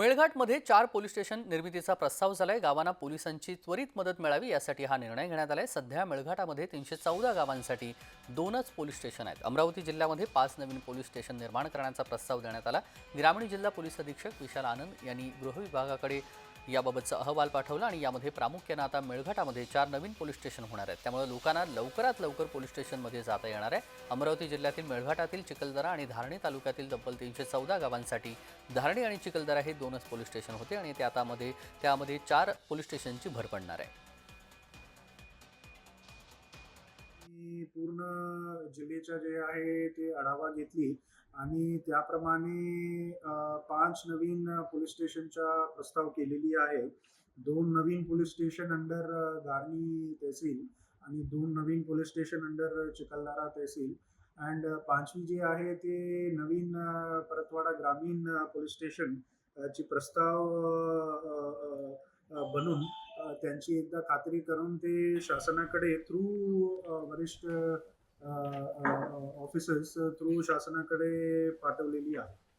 मेळघाटमध्ये चार police station निर्मितीचा प्रस्ताव झालाय. गावांना पोलिसांची त्वरित मदत मिळावी यासाठी हा निर्णय घेण्यात आलाय. सध्या मेळघाटामध्ये तीनशे चौदा गावांसाठी दोनच पोलीस स्टेशन आहेत. अमरावती जिल्ह्यामध्ये पाच नवीन पोलीस स्टेशन निर्माण करण्याचा प्रस्ताव देण्यात आला. ग्रामीण जिल्हा पोलीस अधीक्षक विशाल आनंद यांनी गृह विभागाकडे याबाबतचा अहवाल पाठवला आणि यामध्ये प्रामुख्यानं आता मेळघाटामध्ये चार नवीन पोलीस स्टेशन होणार आहेत. त्यामुळे लोकांना लवकरात लवकर पोलीस स्टेशनमध्ये जाता येणार आहे. अमरावती जिल्ह्यातील मेळघाटातील चिखलदरा आणि धारणी तालुक्यातील तब्बल तीनशे चौदा गावांसाठी धारणी आणि चिखलदरा हे दोनच पोलीस स्टेशन होते आणि ते आतामध्ये त्यामध्ये चार पोलीस स्टेशनची भर पडणार आहे. पूर्ण जिल्ह्याच्या जे आहे ते आढावा घेतली आणि त्याप्रमाणे पाच नवीन पोलीस स्टेशनचा प्रस्ताव केलेली आहे. दोन नवीन police station under Dharni tehsil आणि दोन नवीन police station under Chikhaldara tehsil. And पाचवी जे आहे ते नवीन परतवाडा ग्रामीण पोलीस स्टेशन ची प्रस्ताव बनून त्यांची एकदा खात्री करून ते शासनाकडे थ्रू वरिष्ठ ऑफिसर्स थ्रू शासनाकडे पाठवलेली आहे.